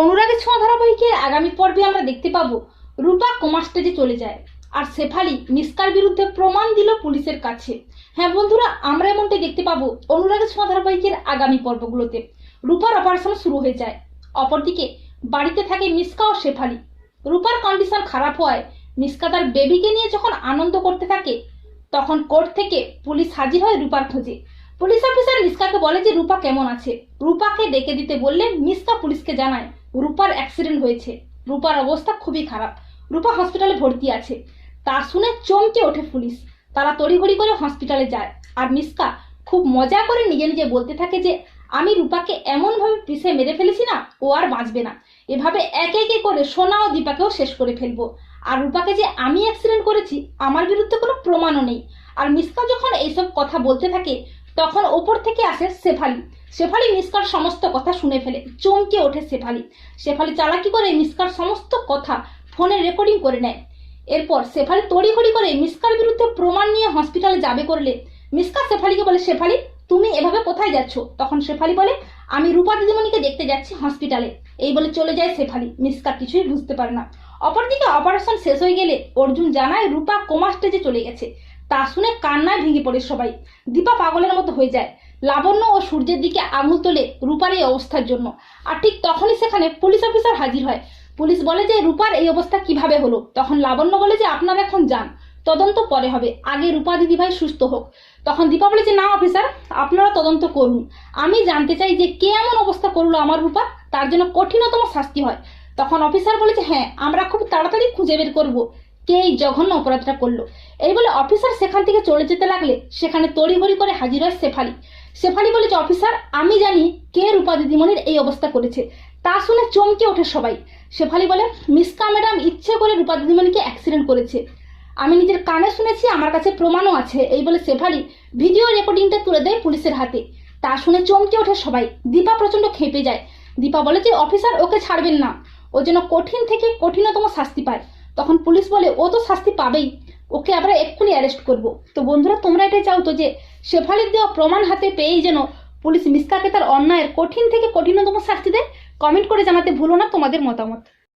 অনুরাগের ছোঁয়া ধারাবাহিকের আগামী পর্বে আমরা দেখতে পাবো রূপা কোমা স্টেজে চলে যায় আর শেফালি মিসকার বিরুদ্ধে প্রমাণ দিল পুলিশের কাছে। হ্যাঁ বন্ধুরা, আমরা এমনটাই দেখতে পাবো অনুরাগের ছোঁয়া ধারাবাহিকের আগামী পর্বগুলোতে। রূপার অপারেশন শুরু হয়ে যায়। অপরদিকে, বাড়িতে থাকে মিসকা ও শেফালি। রূপার কন্ডিশন খারাপ হওয়ায় মিসকা তার বেবিকে নিয়ে যখন আনন্দ করতে থাকে, তখন কোর্ট থেকে পুলিশ হাজির হয় রূপার খোঁজে। পুলিশ অফিসার মিসকাকে বলে যে, রূপা কেমন আছে? রূপাকে ডেকে দিতে বললে মিসকা পুলিশকে জানায় রূপার অ্যাক্সিডেন্ট হয়েছে। রূপার অবস্থা খুবই খারাপ। রূপা হসপিটালে ভর্তি আছে। তা শুনে চমকে ওঠে পুলিশ। তারা তড়িঘড়ি করে হসপিটালে যায়। আর মিসকা খুব মজা করে নিজে নিজে বলতে থাকে যে, আমি রূপাকে এমনভাবে পিষে মেরে ফেলেছি না, ও আর বাঁচবে না। এভাবে একে একে করে সোনা ও দীপাকেও শেষ করে ফেলব। আর রূপাকে যে আমি অ্যাক্সিডেন্ট করেছি, আমার বিরুদ্ধে কোনো প্রমাণও নেই। আর মিসকা যখন এইসব কথা বলতে থাকে তখন ওপর থেকে আসে শেফালি। শেফালি মিসকার সমস্ত কথা শুনে ফেলে। চমকে ওঠে শেফালি। শেফালি চালাকি করে মিসকার সমস্ত কথা ফোনে রেকর্ডিং করে নেয়। এরপর শেফালি তড়িঘড়ি করে মিসকার বিরুদ্ধে প্রমাণ নিয়ে হসপিটালে যাবে করলে। মিসকা শেফালিকে বলে, শেফালি, তুমি এভাবে কোথায় যাচ্ছ? তখন শেফালি বলে, আমি রূপা দিদিমণিকে দেখতে যাচ্ছি হসপিটালে। এই বলে চলে যায় শেফালি। মিসকা কিছুই বুঝতে পারে না। অপরদিকে অপারেশন শেষ হয়ে গেলে অর্জুন জানায়, রূপা কোমা স্টেজে চলে গেছে। তা শুনে কান্নায় ভেঙে পড়ে সবাই। দীপা পাগলের মতো হয়ে যায়। লাবণ্য ও সূর্যের দিকে আঙুল তোলে রূপার এই অবস্থার জন্য। আর ঠিক তখনই সেখানে পুলিশ অফিসার হাজির হয়। পুলিশ বলে যে, রূপার এই অবস্থা কীভাবে হলো? তখন লাবণ্য বলে যে, আপনারা এখন যান। তদন্ত পরে হবে। আগে রূপা দিদিভাই সুস্থ হোক। তখন দীপা বলে যে, না, অফিসার, আপনারা তদন্ত করুন। আমি জানতে চাই যে, কে এমন অবস্থা করল আমার রূপা? তার জন্য কঠিনতম শাস্তি হয়। তখন অফিসার বলে যে হ্যাঁ আমরা খুব তাড়াতাড়ি খুঁজে বের করব। কে এই জঘন্য অপরাধটা করল। এই বলে অফিসার সেখান থেকে চলে যেতে লাগলে সেখানে তড়িঘড়ি করে হাজির হয় শেফালি। শেফালি বলে যে অফিসার আমি জানি কে রূপা দিদিমণির এই অবস্থা করেছে। তা শুনে চমকে ওঠে সবাই। শেফালি বলে মিসকা ম্যাডাম ইচ্ছে করে রূপা দিদিমণিকে অ্যাক্সিডেন্ট করেছে। আমি নিজের কানে শুনেছি, আমার কাছে প্রমাণও আছে। এই বলে শেফালি ভিডিও রেকর্ডিংটা তুলে দেয় পুলিশের হাতে। তা শুনে চমকে ওঠে সবাই। দীপা প্রচণ্ড খেপে যায়। দীপা বলে যে অফিসার ওকে ছাড়বেন না। ও যেন কঠিন থেকে কঠিনতম শাস্তি পায়। তখন পুলিশ বলে, ও তো শাস্তি পাবেই। ওকে আমরা এক্ষুনি অ্যারেস্ট করব। তো বন্ধুরা, তোমরা এটাই চাও তো যে, শেফালির দেওয়া প্রমাণ হাতে পেয়েই যেন পুলিশ মিসকাকে তার অন্যায়ের কঠিন থেকে কঠিনতম শাস্তি দেয়? কমেন্ট করে জানাতে ভুলো না তোমাদের মতামত।